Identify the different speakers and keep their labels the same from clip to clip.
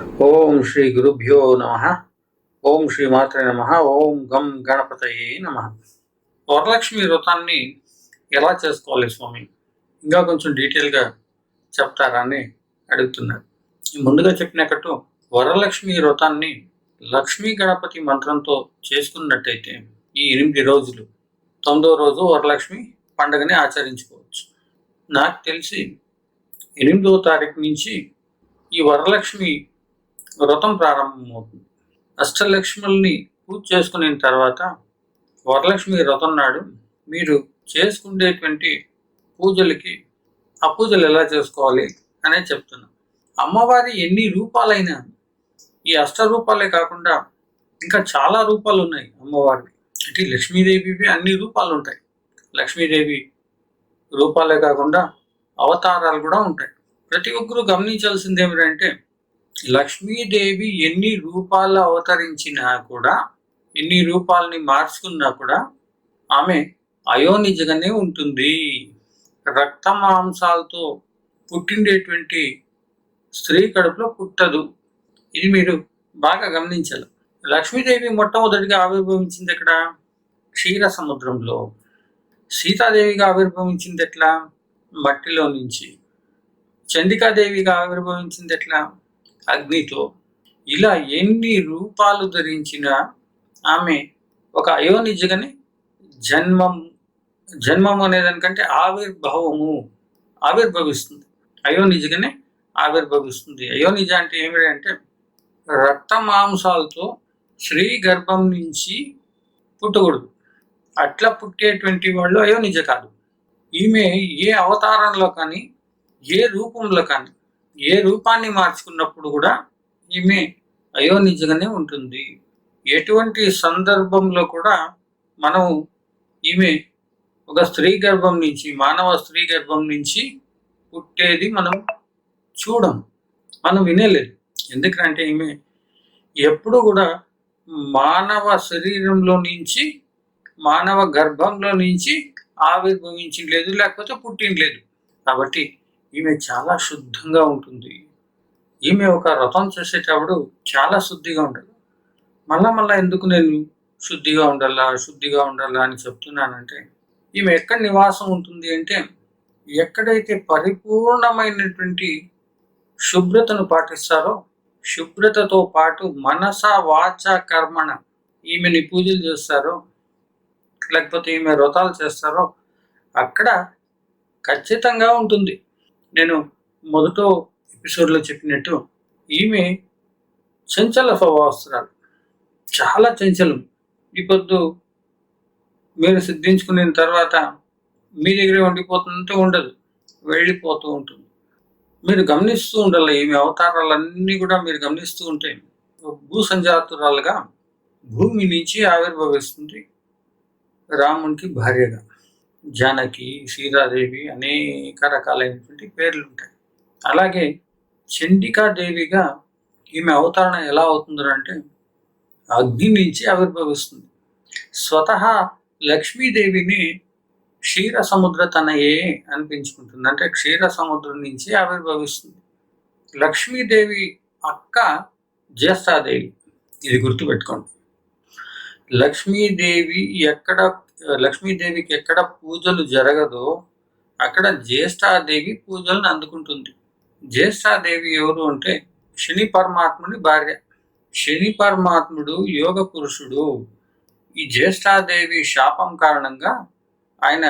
Speaker 1: ఓం శ్రీ గురుభ్యో నమ. ఓం శ్రీ మాత్రే నమ. ఓం గం గణపతయే నమ. వరలక్ష్మి వ్రతాన్ని ఎలా చేసుకోవాలి స్వామి? ఇంకా కొంచెం డీటెయిల్గా చెప్తారా అని అడుగుతున్నారు. ముందుగా చెప్పినట్టు వరలక్ష్మి వ్రతాన్ని లక్ష్మీ గణపతి మంత్రంతో చేసుకున్నట్టయితే ఈ ఎనిమిది రోజులు తొమ్మిదో రోజు వరలక్ష్మి పండుగని ఆచరించుకోవచ్చు. నాకు తెలిసి ఎనిమిదవ తారీఖు నుంచి ఈ వరలక్ష్మి వ్రతం ప్రారంభమవుతుంది. అష్టలక్ష్ముల్ని పూజ చేసుకున్న తర్వాత వరలక్ష్మి వ్రతం నాడు మీరు చేసుకునేటువంటి పూజలకి ఆ పూజలు ఎలా చేసుకోవాలి అనే చెప్తున్నా. అమ్మవారి ఎన్ని రూపాలైనా ఈ అష్ట రూపాలే కాకుండా ఇంకా చాలా రూపాలు ఉన్నాయి అమ్మవారికి. అంటే లక్ష్మీదేవివి అన్ని రూపాలు ఉంటాయి లక్ష్మీదేవి రూపాలే కాకుండా అవతారాలు కూడా ఉంటాయి. ప్రతి ఒక్కరూ గమనించాల్సింది ఏమిటంటే లక్ష్మీదేవి ఎన్ని రూపాలు అవతరించినా కూడా ఎన్ని రూపాలని మార్చుకున్నా కూడా ఆమె అయోనిజగానే ఉంటుంది. రక్త మాంసాలతో పుట్టిండేటువంటి స్త్రీ కడుపులో పుట్టదు. ఇది మీరు బాగా గమనించాలి. లక్ష్మీదేవి మొట్టమొదటిగా ఆవిర్భవించింది ఎక్కడ? క్షీర సముద్రంలో సీతాదేవిగా ఆవిర్భవించింది ఎట్లా? మట్టిలో నుంచి. చండికాదేవిగా ఆవిర్భవించింది ఎట్లా? అగ్నితో ఇలా ఎన్ని రూపాలు ధరించిన ఆమె ఒక అయోనిజగని జన్మం జన్మం అనేదానికంటే ఆవిర్భావము ఆవిర్భవిస్తుంది. అయోనిజగనే ఆవిర్భవిస్తుంది. అయోనిజ అంటే ఏమిటంటే రక్త మాంసాలతో స్త్రీ గర్భం నుంచి పుట్టకూడదు. అట్లా పుట్టేటువంటి వాళ్ళు అయోనిజ కాదు. ఈమె ఏ అవతారంలో కానీ ఏ రూపంలో కానీ ఏ రూపాన్ని మార్చుకున్నప్పుడు కూడా ఈమె అయోనిజగానే ఉంటుంది. ఎటువంటి సందర్భంలో కూడా మనం ఈమె ఒక స్త్రీ గర్భం నుంచి మానవ స్త్రీ గర్భం నుంచి పుట్టేది మనం చూడం. మనం వినేలేదు. ఎందుకంటే ఈమె ఎప్పుడు కూడా మానవ శరీరంలో నుంచి మానవ గర్భంలో నుంచి ఆవిర్భవించలేదు లేకపోతే పుట్టినలేదు కాబట్టి ఈమె చాలా శుద్ధంగా ఉంటుంది. ఈమె ఒక రథం చేసేటప్పుడు చాలా శుద్ధిగా ఉండాలి మళ్ళా మళ్ళా ఎందుకు నేను శుద్ధిగా ఉండాలా శుద్ధిగా ఉండాలా అని చెప్తున్నానంటే ఈమె ఎక్కడ నివాసం ఉంటుంది అంటే ఎక్కడైతే పరిపూర్ణమైనటువంటి శుభ్రతను పాటిస్తారో శుభ్రతతో పాటు మనస వాచ కర్మణ ఈమెని పూజలు చేస్తారో లేకపోతే ఈమె వ్రతాలు చేస్తారో అక్కడ ఖచ్చితంగా ఉంటుంది. నేను మొదట ఎపిసోడ్లో చెప్పినట్టు ఈమె చంచల స్వభావస్తురాలు. చాలా చంచలం. ఈ పొద్దు మీరు సిద్ధించుకున్న తర్వాత మీ దగ్గరే ఉండిపోతుందంటే ఉండదు. వెళ్ళిపోతూ ఉంటుంది. మీరు గమనిస్తూ ఉండాలి ఈమె అవతారాలన్నీ కూడా మీరు గమనిస్తూ ఉంటే. భూ సంజాతురాలుగా భూమి నుంచి ఆవిర్భవిస్తుంది రామునికి భార్యగా. జానకి సీతాదేవి అనేక రకాలైనటువంటి పేర్లు ఉంటాయి. అలాగే చండికాదేవిగా ఈమె అవతరణ ఎలా అవుతుంది అంటే అగ్ని నుంచి ఆవిర్భవిస్తుంది. స్వతహా లక్ష్మీదేవిని క్షీర సముద్ర తనయే అనిపించుకుంటుంది. అంటే క్షీర సముద్రం నుంచి ఆవిర్భవిస్తుంది. లక్ష్మీదేవి అక్క జ్యేష్ఠాదేవి. ఇది గుర్తుపెట్టుకోండి. లక్ష్మీదేవి ఎక్కడ లక్ష్మీదేవికి ఎక్కడ పూజలు జరగదో అక్కడ జ్యేష్ఠాదేవి పూజలను అందుకుంటుంది. జ్యేష్ఠాదేవి ఎవరు అంటే శని పరమాత్ముడి భార్య. శని పరమాత్ముడు యోగ పురుషుడు. ఈ జ్యేష్ఠాదేవి శాపం కారణంగా ఆయన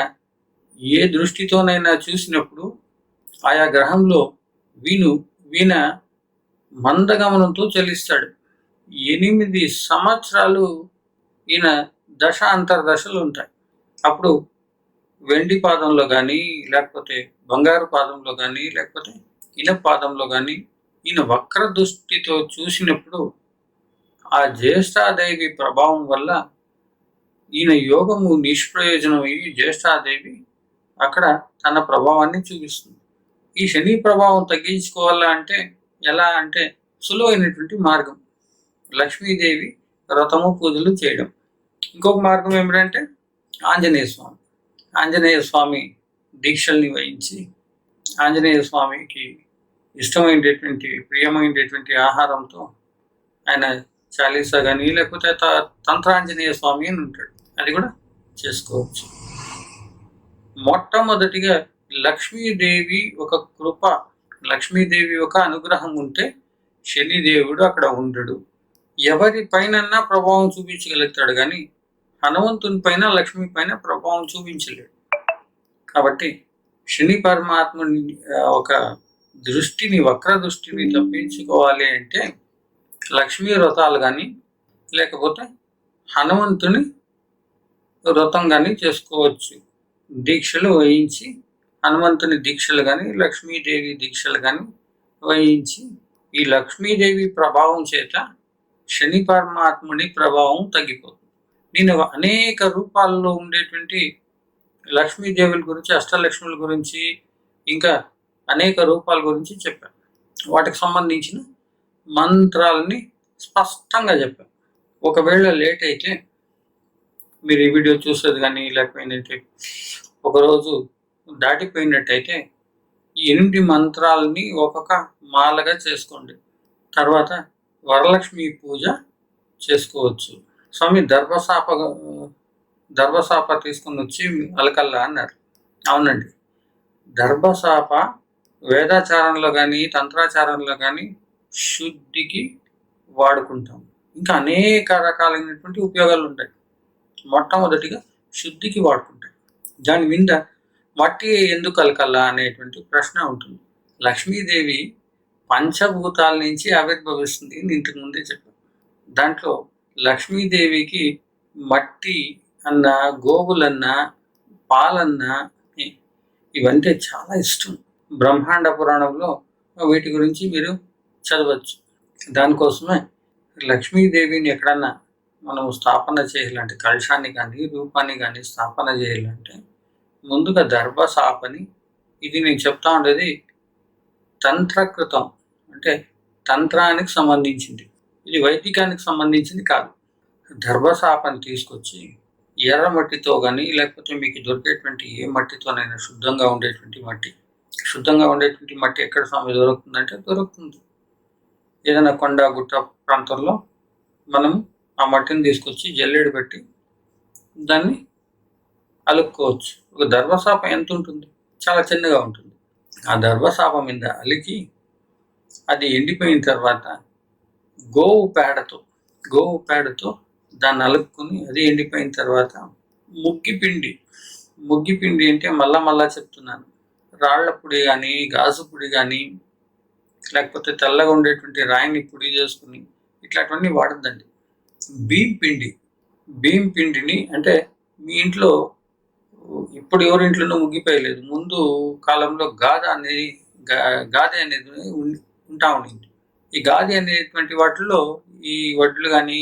Speaker 1: ఏ దృష్టితోనైనా చూసినప్పుడు ఆయా గ్రహంలో వీను వీణ మందగమనంతో చెల్లిస్తాడు ఎనిమిది సంవత్సరాలు ఈయన దశ అంతర్దశలు ఉంటాయి. అప్పుడు వెండి పాదంలో కానీ లేకపోతే బంగారు పాదంలో కానీ లేకపోతే ఇన పాదంలో కానీ ఈయన వక్ర దృష్టితో చూసినప్పుడు ఆ జ్యేష్ఠాదేవి ప్రభావం వల్ల ఈయన యోగము నిష్ప్రయోజనమయ్యి జ్యేష్ఠాదేవి అక్కడ తన ప్రభావాన్ని చూపిస్తుంది. ఈ శని ప్రభావం తగ్గించుకోవాలా అంటే ఎలా అంటే సులువైనటువంటి మార్గం. లక్ష్మీదేవి వ్రతము పూజలు చేయడం. ఇంకొక మార్గం ఏమిటంటే ఆంజనేయ స్వామి. ఆంజనేయ స్వామి దీక్షల్ని వహించి ఆంజనేయ స్వామికి ఇష్టమైనటువంటి ప్రియమైనటువంటి ఆహారంతో ఆయన చాలీసా కానీ లేకపోతే త- తంత్రాంజనేయ స్వామి అని ఉంటాడు. అది కూడా చేసుకోవచ్చు. మొట్టమొదటిగా లక్ష్మీదేవి ఒక కృప లక్ష్మీదేవి ఒక అనుగ్రహం ఉంటే శనిదేవుడు అక్కడ ఉండడు. ఎవరి పైన ప్రభావం చూపించగలుగుతాడు కానీ హనుమంతుని పైన లక్ష్మి పైన ప్రభావం చూపించలేడు. కాబట్టి శని పరమాత్ముని ఒక దృష్టిని వక్ర దృష్టిని తప్పించుకోవాలి అంటే లక్ష్మీ వ్రతాలు కానీ లేకపోతే హనుమంతుని వ్రతం కానీ చేసుకోవచ్చు. దీక్షలు వహించి హనుమంతుని దీక్షలు కానీ లక్ష్మీదేవి దీక్షలు కానీ వహించి ఈ లక్ష్మీదేవి ప్రభావం చేత శని పరమాత్ముని ప్రభావం తగ్గిపోతుంది. నేను అనేక రూపాల్లో ఉండేటువంటి లక్ష్మీదేవుల గురించి అష్టలక్ష్ముల గురించి ఇంకా అనేక రూపాల గురించి చెప్పాను వాటికి సంబంధించిన మంత్రాలని స్పష్టంగా చెప్పాను ఒకవేళ లేట్ అయితే మీరు ఈ వీడియో చూసేది కానీ లేకపోయిందంటే ఒకరోజు దాటిపోయినట్టయితే ఈ ఎనిమిది మంత్రాలని ఒక్కొక్క మాలగా చేసుకోండి. తర్వాత వరలక్ష్మి పూజ చేసుకోవచ్చు. స్వామి దర్భసాప దర్భసాప తీసుకుని వచ్చి అలకల్లా అన్నారు. అవునండి. దర్భసాప వేదాచారంలో కానీ తంత్రాచారంలో కానీ శుద్ధికి వాడుకుంటాం. ఇంకా అనేక రకాలైనటువంటి ఉపయోగాలు ఉంటాయి. మొట్టమొదటిగా శుద్ధికి వాడుకుంటాం. దాని మీద మట్టి ఎందుకు అలకల్లా అనేటువంటి ప్రశ్న ఉంటుంది. లక్ష్మీదేవి పంచభూతాల నుంచి ఆవిర్భవిస్తుంది నేను ఇంతకు ముందే చెప్పాను దాంట్లో లక్ష్మీదేవికి మట్టి అన్న గోవులన్న పాలన్న ఇవంటే చాలా ఇష్టం. బ్రహ్మాండ పురాణంలో వీటి గురించి మీరు చదవచ్చు. దానికోసమే లక్ష్మీదేవిని ఎక్కడన్నా మనం స్థాపన చేయాలంటే కలశాన్ని కానీ రూపాన్ని కానీ స్థాపన చేయాలంటే ముందుగా దర్భసాపని ఇది నేను చెప్తా ఉండేది తంత్రకృతం. అంటే తంత్రానికి సంబంధించింది. ఇది వైదికానికి సంబంధించింది కాదు. దర్భసాపని తీసుకొచ్చి ఎర్ర మట్టితో కానీ లేకపోతే మీకు దొరికేటువంటి ఏ మట్టితోనైనా శుద్ధంగా ఉండేటువంటి మట్టి శుద్ధంగా ఉండేటువంటి మట్టి ఎక్కడ స్వామి దొరుకుతుందంటే దొరుకుతుంది. ఏదైనా కొండ గుట్ట ప్రాంతంలో మనం ఆ మట్టిని తీసుకొచ్చి జల్లెడు పెట్టి దాన్ని అలుక్కోవచ్చు. ఒక దర్భశాపం ఎంత ఉంటుంది? చాలా చిన్నగా ఉంటుంది. ఆ దర్భశాపం మీద అలికి అది ఎండిపోయిన తర్వాత గోవు పేడతో గోవు పేడతో దాన్ని అలుపుకొని అది ఎండిపోయిన తర్వాత ముగ్గి పిండి. ముగ్గి పిండి అంటే మళ్ళా మళ్ళా చెప్తున్నాను. రాళ్ళ పొడి కానీ గాజు పొడి కానీ లేకపోతే తెల్లగా ఉండేటువంటి రాయిని పొడి చేసుకుని ఇట్లాంటివన్నీ వాడద్దండి. బియ్యం పిండి బియ్యం పిండిని అంటే మీ ఇంట్లో ఇప్పుడు ఎవరి ఇంట్లోనూ ముగ్గిపోయలేదు. ముందు కాలంలో గాధ అనేది గా- అనేది ఉంటా ఉండింది. ఈ గాది అనేటువంటి వాటిల్లో ఈ వడ్లు కానీ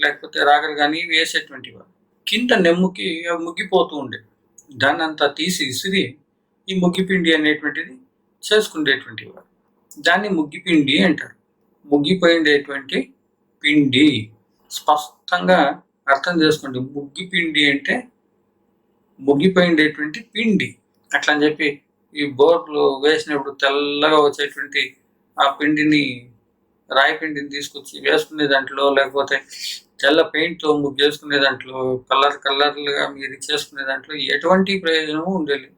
Speaker 1: లేకపోతే రాగలు కానీ వేసేటువంటి వారు. కింద నెమ్ముకి ముగ్గిపోతూ ఉండే. దాన్ని అంతా తీసి ఇసిరి ఈ ముగ్గిపిండి అనేటువంటిది చేసుకునేటువంటి వారు. దాన్ని ముగ్గిపిండి అంటారు. ముగ్గిపోయిండేటువంటి పిండి స్పష్టంగా అర్థం చేసుకోండి. ముగ్గిపిండి అంటే ముగ్గిపోయిండేటువంటి పిండి. అట్లా అని చెప్పి ఈ బోర్లు వేసినప్పుడు తెల్లగా వచ్చేటువంటి ఆ పిండిని రాయి పిండిని తీసుకొచ్చి వేసుకునే దాంట్లో లేకపోతే తెల్ల పెయింట్తో ముగ్గు చేసుకునే దాంట్లో కలర్ కలర్లుగా మీరు చేసుకునే దాంట్లో ఎటువంటి ప్రయోజనము ఉండేది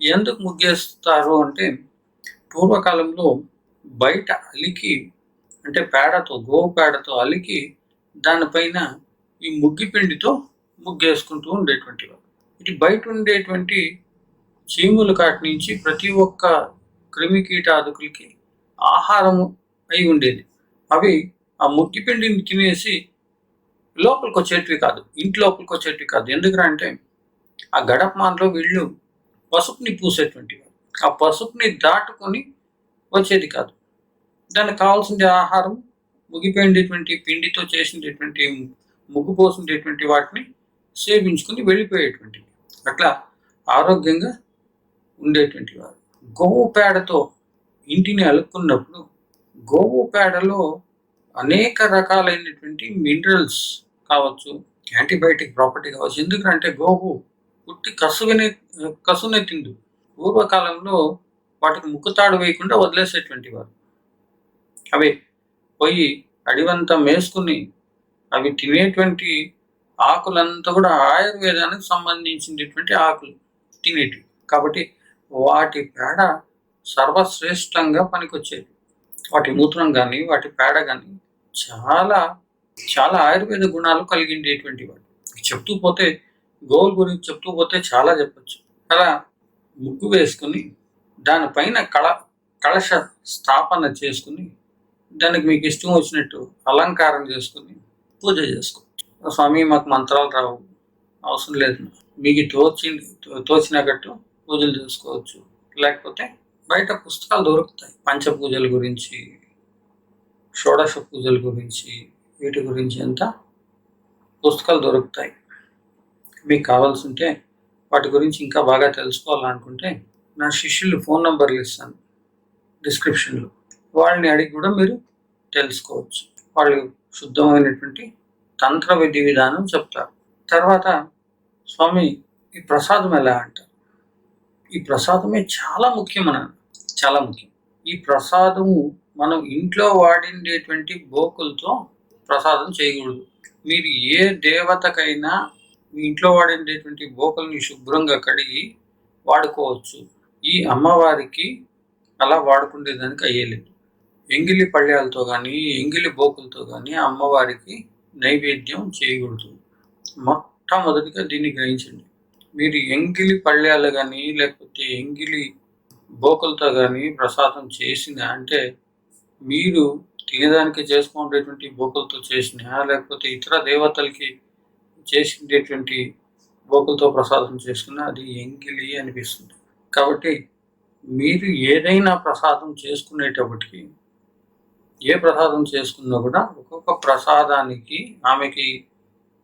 Speaker 1: ఎందుకు ముగ్గేస్తారు అంటే పూర్వకాలంలో బయట అలికి అంటే పేడతో గోవు పేడతో అలికి దానిపైన ఈ ముగ్గి పిండితో ముగ్గేసుకుంటూ ఉండేటువంటి వారు. ఇది బయట ఉండేటువంటి చీముల కాటి నుంచి ప్రతి ఒక్క క్రిమి కీటాదుకులకి ఆహారము అయి ఉండేది. అవి ఆ ముట్టిపిండిని తినేసి లోపలికి వచ్చేటివి కాదు ఇంటి లోపలికి వచ్చేటివి కాదు ఎందుకంటే ఆ గడపమానలో వీళ్ళు పసుపుని పూసేటువంటి ఆ పసుపుని దాటుకొని వచ్చేది కాదు. దానికి కావాల్సిన ఆహారం ముగిపోయినటువంటి పిండితో చేసినటువంటి ముగ్గు పోసినటువంటి వాటిని సేవించుకుని వెళ్ళిపోయేటువంటివి. అట్లా ఆరోగ్యంగా ఉండేటువంటి వారు. గోవు పేడతో ఇంటిని అలుక్కున్నప్పుడు గోవు పేడలో అనేక రకాలైనటువంటి మినరల్స్ కావచ్చు యాంటీబయాటిక్ ప్రాపర్టీ కావచ్చు. ఎందుకంటే గోవు పుట్టి కసువినే కసునే తిండు పూర్వకాలంలో వాటికి ముక్కుతాడు వేయకుండా వదిలేసేటువంటి వారు. అవి పోయి అడివంతా మేసుకుని అవి తినేటువంటి ఆకులంతా కూడా ఆయుర్వేదానికి సంబంధించినటువంటి ఆకులు తినేటివి. కాబట్టి వాటి పేడ సర్వశ్రేష్టంగా పనికొచ్చేది. వాటి మూత్రం కానీ వాటి పేడ కానీ చాలా చాలా ఆయుర్వేద గుణాలు కలిగిండేటువంటి వాడు. చెప్తూ పోతే గోల్ గురించి చెప్తూ పోతే చాలా చెప్పచ్చు. అలా ముగ్గు వేసుకుని దానిపైన కళ కలశ స్థాపన చేసుకుని దానికి మీకు ఇష్టం వచ్చినట్టు అలంకారం చేసుకుని పూజ చేసుకోవచ్చు. స్వామి మాకు మంత్రాలు రావు. అవసరం లేదు. మీకు తోచి తోచినట్టు పూజలు చేసుకోవచ్చు. లేకపోతే బయట పుస్తకాలు దొరుకుతాయి. పంచపూజల గురించి షోడశ పూజల గురించి వీటి గురించి అంతా పుస్తకాలు దొరుకుతాయి. మీకు కావాల్సి ఉంటే వాటి గురించి ఇంకా బాగా తెలుసుకోవాలనుకుంటే నా శిష్యులు ఫోన్ నంబర్లు ఇస్తాను డిస్క్రిప్షన్లో. వాళ్ళని అడిగి కూడా మీరు తెలుసుకోవచ్చు. వాళ్ళు శుద్ధమైనటువంటి తంత్ర విధి విధానం చెప్తారు. తర్వాత స్వామి ఈ ప్రసాదం ఎలా అంటారు? ఈ ప్రసాదమే చాలా ముఖ్యమైన చాలా ముఖ్యం. ఈ ప్రసాదము మనం ఇంట్లో వాడిండేటువంటి బోకులతో ప్రసాదం చేయకూడదు. మీరు ఏ దేవతకైనా మీ ఇంట్లో వాడిండేటువంటి బోకుల్ని శుభ్రంగా కడిగి వాడుకోవచ్చు. ఈ అమ్మవారికి అలా వాడుకునేదానికి అయ్యేలేదు. ఎంగిలి పళ్ళ్యాలతో కానీ ఎంగిలి బోకులతో కానీ అమ్మవారికి నైవేద్యం చేయకూడదు. మొట్టమొదటిగా దీన్ని గ్రహించండి. మీరు ఎంగిలి పళ్ళాలు కానీ లేకపోతే ఎంగిలి బోకులతో కానీ ప్రసాదం చేసిన అంటే మీరు తినేదానికి చేసుకునేటువంటి బోకులతో చేసిన లేకపోతే ఇతర దేవతలకి చేసిండేటువంటి బోకులతో ప్రసాదం చేసుకున్న అది ఎంగిలి అనిపిస్తుంది. కాబట్టి మీరు ఏదైనా ప్రసాదం చేసుకునేటప్పటికి ఏ ప్రసాదం చేసుకున్నా కూడా ఒక్కొక్క ప్రసాదానికి ఆమెకి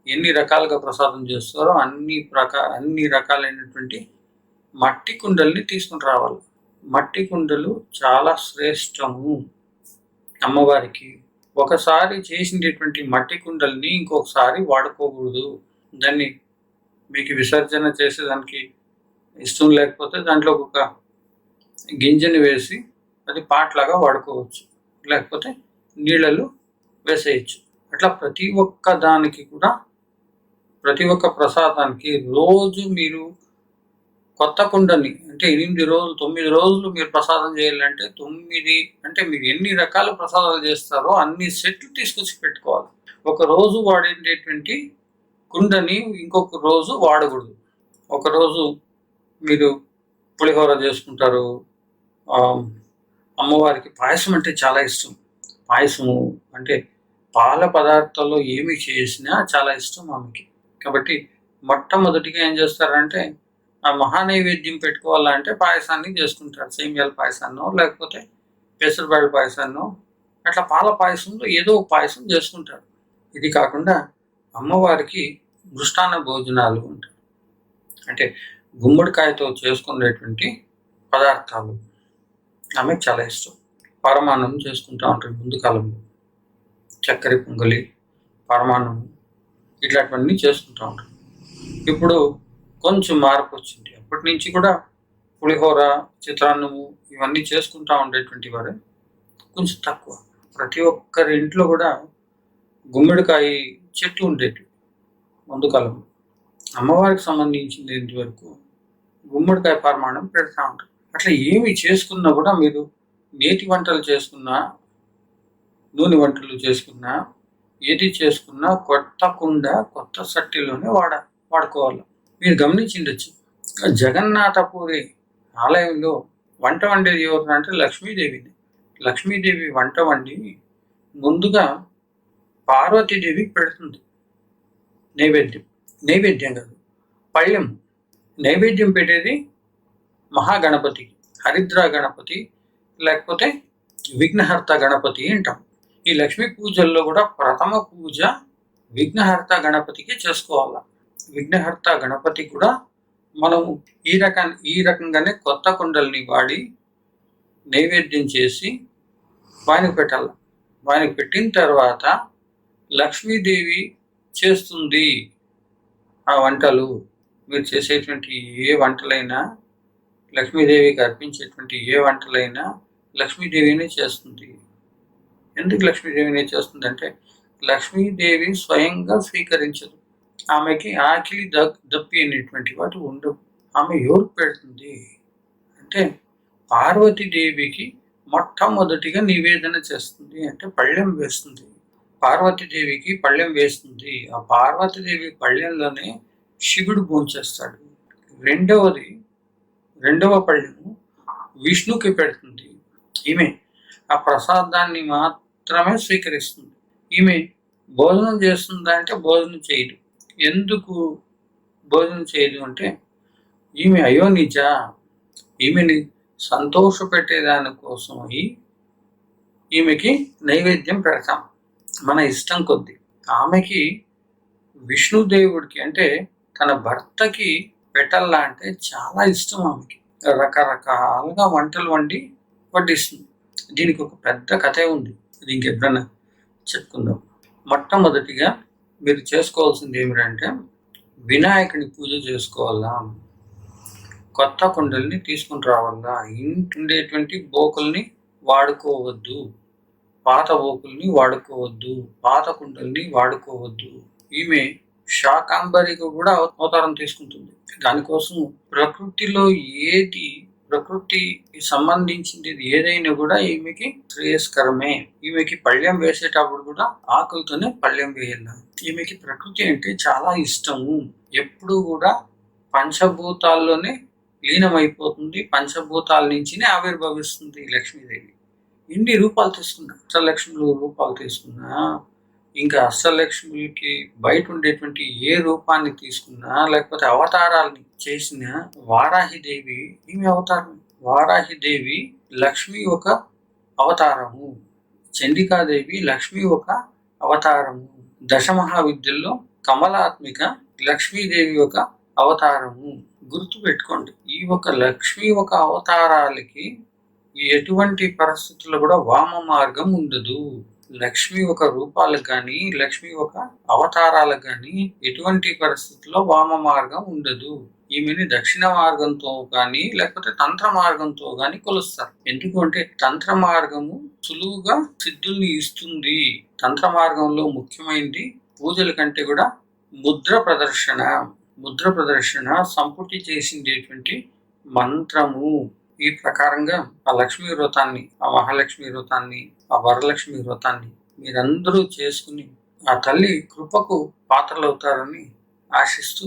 Speaker 1: ఎన్ని రకాలుగా ప్రసాదం చేస్తారో అన్ని ప్రకా అన్ని రకాలైనటువంటి మట్టి కుండల్ని తీసుకుని రావాలి. మట్టి కుండలు చాలా శ్రేష్టము. అమ్మవారికి ఒకసారి చేసినటువంటి మట్టి కుండల్ని ఇంకొకసారి వాడుకోకూడదు. దాన్ని మీకు విసర్జన చేసేదానికి ఇష్టం లేకపోతే దాంట్లో ఒక గింజని వేసి అది పాట్లాగా వాడుకోవచ్చు. లేకపోతే నీళ్ళలు వేసేయచ్చు. అట్లా ప్రతి ఒక్క దానికి కూడా ప్రతి ఒక్క ప్రసాదానికి రోజు మీరు కొత్త కుండని అంటే ఎనిమిది రోజులు తొమ్మిది రోజులు మీరు ప్రసాదం చేయాలంటే తొమ్మిది అంటే మీరు ఎన్ని రకాల ప్రసాదాలు చేస్తారో అన్ని సెట్లు తీసుకొచ్చి పెట్టుకోవాలి. ఒక రోజు వాడేటటువంటి కుండని ఇంకొక రోజు వాడకూడదు. ఒకరోజు మీరు పులిహోర చేసుకుంటారు అమ్మవారికి పాయసం అంటే చాలా ఇష్టం. పాయసము అంటే పాల పదార్థాల్లో ఏమి చేసినా చాలా ఇష్టం ఆమెకి. కాబట్టి మొట్టమొదటిగా ఏం చేస్తారంటే ఆ మహానైవేద్యం పెట్టుకోవాలంటే పాయసాన్ని చేసుకుంటారు. సేమియాల పాయసాన్నో లేకపోతే పెసరబాయల పాయసాన్నో అట్లా పాల పాయసంలో ఏదో పాయసం చేసుకుంటారు. ఇది కాకుండా అమ్మవారికి మృష్టాన్న భోజనాలు ఉంటాయి. అంటే గుమ్మడికాయతో చేసుకునేటువంటి పదార్థాలు ఆమెకు చాలా ఇష్టం. పరమాన్నం చేసుకుంటూ ఉంటారు ముందు కాలంలో చక్కెర పొంగలి పరమాన్నం ఇట్లాంటివన్నీ చేసుకుంటూ ఉంటారు. ఇప్పుడు కొంచెం మార్పు వచ్చింది. అప్పటి నుంచి కూడా పులిహోర చిత్రాన్నము ఇవన్నీ చేసుకుంటూ ఉండేటువంటి వారు కొంచెం తక్కువ. ప్రతి ఒక్కరి ఇంట్లో కూడా గుమ్మడికాయ చెట్టు ఉండేవి ముందు కాలంలో అమ్మవారికి సంబంధించిన వరకు గుమ్మడికాయ పరిమాణం పెడతా ఉంటారు. అట్లా ఏమి చేసుకున్నా కూడా మీరు నేతి వంటలు చేసుకున్నా నూనె వంటలు చేసుకున్నా ఏది చేసుకున్నా కొత్త కుండ కొత్త సట్టిలోనే వాడ వాడుకోవాలి. మీరు గమనించిండొచ్చు. జగన్నాథపూరి ఆలయంలో వంట వండేది ఎవరు అంటే లక్ష్మీదేవిని. లక్ష్మీదేవి వంట వండి ముందుగా పార్వతీదేవి పెడుతుంది. నైవేద్యం. నైవేద్యం కాదు. పళ్ళెం. నైవేద్యం పెట్టేది మహాగణపతి హరిద్ర గణపతి లేకపోతే విఘ్నహర్త గణపతి అంటాం. ఈ లక్ష్మీ పూజల్లో కూడా ప్రథమ పూజ విఘ్నహర్త గణపతికి చేసుకోవాలి? విఘ్నహర్త గణపతి కూడా మనం ఈ రకాన్ని ఈ రకంగానే కొత్త కుండల్ని వాడి నైవేద్యం చేసి వానికి పెట్టాలి. వానికి పెట్టిన తర్వాత లక్ష్మీదేవి చేస్తుంది ఆ వంటలు. మీరు చేసేటువంటి ఏ వంటలైనా లక్ష్మీదేవికి అర్పించేటువంటి ఏ వంటలైనా లక్ష్మీదేవినే చేస్తుంది. ఎందుకు లక్ష్మీదేవినే చేస్తుందంటే లక్ష్మీదేవి స్వయంగా స్వీకరించదు. ఆమెకి ఆకిలి దప్పి అనేటువంటి వాటి ఉండవు. ఆమె ఎవరు పెడుతుంది? అంటే పార్వతీదేవికి మొట్టమొదటిగా నివేదన చేస్తుంది. అంటే పళ్ళెం వేస్తుంది. పార్వతీదేవికి పళ్ళెం వేస్తుంది. ఆ పార్వతీదేవి పళ్ళెంలోనే శివుడు భోంచేస్తాడు. రెండవది రెండవ పళ్ళెము విష్ణుకి పెడుతుంది. ఈమె ఆ ప్రసాదాన్ని మాత్రమే స్వీకరిస్తుంది. ఈమె భోజనం చేస్తుందా అంటే భోజనం చేయదు. ఎందుకు భోజనం చేయదు అంటే ఈమె అయోనిజ ఈమెని సంతోష పెట్టేదాని కోసమై ఈమెకి నైవేద్యం పెడతాం. మన ఇష్టం కొద్ది. ఆమెకి విష్ణుదేవుడికి అంటే తన భర్తకి పెట్టాలా అంటే చాలా ఇష్టం ఆమెకి. రకరకాలుగా వంటలు వండి వడ్డిస్తుంది. దీనికి ఒక పెద్ద కథే ఉంది. ఇది ఇంకెప్పుడైనా చెప్పుకుందాం. మొట్టమొదటిగా మీరు చేసుకోవాల్సింది ఏమిటంటే వినాయకుని పూజ చేసుకోవాలా? కొత్త కుండల్ని తీసుకుని రావాలా? ఇంటి ఉండేటువంటి బోకుల్ని వాడుకోవద్దు. పాత బోకుల్ని వాడుకోవద్దు. పాత కుండల్ని వాడుకోవద్దు. ఈమె శాకాంబరికి కూడా అవతారం తీసుకుంటుంది. దానికోసం ప్రకృతిలో ఏది ప్రకృతికి సంబంధించింది ఏదైనా కూడా ఈమెకి శ్రేయస్కరమే. ఈమెకి పళ్ళెం వేసేటప్పుడు కూడా ఆకులతోనే పళ్ళెం వేయాలి? ఈమెకి ప్రకృతి అంటే చాలా ఇష్టము. ఎప్పుడు కూడా పంచభూతాల్లోనే లీనమైపోతుంది. పంచభూతాల నుంచినే ఆవిర్భవిస్తుంది లక్ష్మీదేవి. ఎన్ని రూపాలు తీసుకున్నా అష్టలక్ష్ములు రూపాలు తీసుకున్నా ఇంకా అష్టలక్ష్ములకి బయట ఉండేటువంటి ఏ రూపాన్ని తీసుకున్నా లేకపోతే అవతారాలని చేసిన వారాహిదేవి ఈమె అవతారం వారాహిదేవి లక్ష్మి ఒక అవతారము. చండికాదేవి లక్ష్మి ఒక అవతారము. దశమహావిద్యల్లో కమలాత్మిక లక్ష్మీదేవి ఒక అవతారము. గుర్తు పెట్టుకోండి ఈ ఒక లక్ష్మి ఒక అవతారాలకి ఎటువంటి పరిస్థితుల్లో కూడా వామ మార్గం ఉండదు. లక్ష్మి ఒక రూపాలకు కానీ లక్ష్మి ఒక అవతారాలకు కానీ ఎటువంటి పరిస్థితుల్లో వామ మార్గం ఉండదు. ఈమెని దక్షిణ మార్గంతో కానీ లేకపోతే తంత్ర మార్గంతో కానీ కొలుస్తారు. ఎందుకంటే తంత్ర మార్గము సులువుగా సిద్ధుల్ని ఇస్తుంది. తంత్ర మార్గంలో ముఖ్యమైనది పూజల కంటే కూడా ముద్ర ప్రదర్శన. ముద్ర ప్రదర్శన సంపుటి చేసిండేటువంటి మంత్రము. ఈ ప్రకారంగా ఆ లక్ష్మీ వ్రతాన్ని ఆ మహాలక్ష్మి వ్రతాన్ని ఆ వరలక్ష్మి వ్రతాన్ని మీరందరూ చేసుకుని ఆ తల్లి కృపకు పాత్రలవుతారని ఆశిస్తూ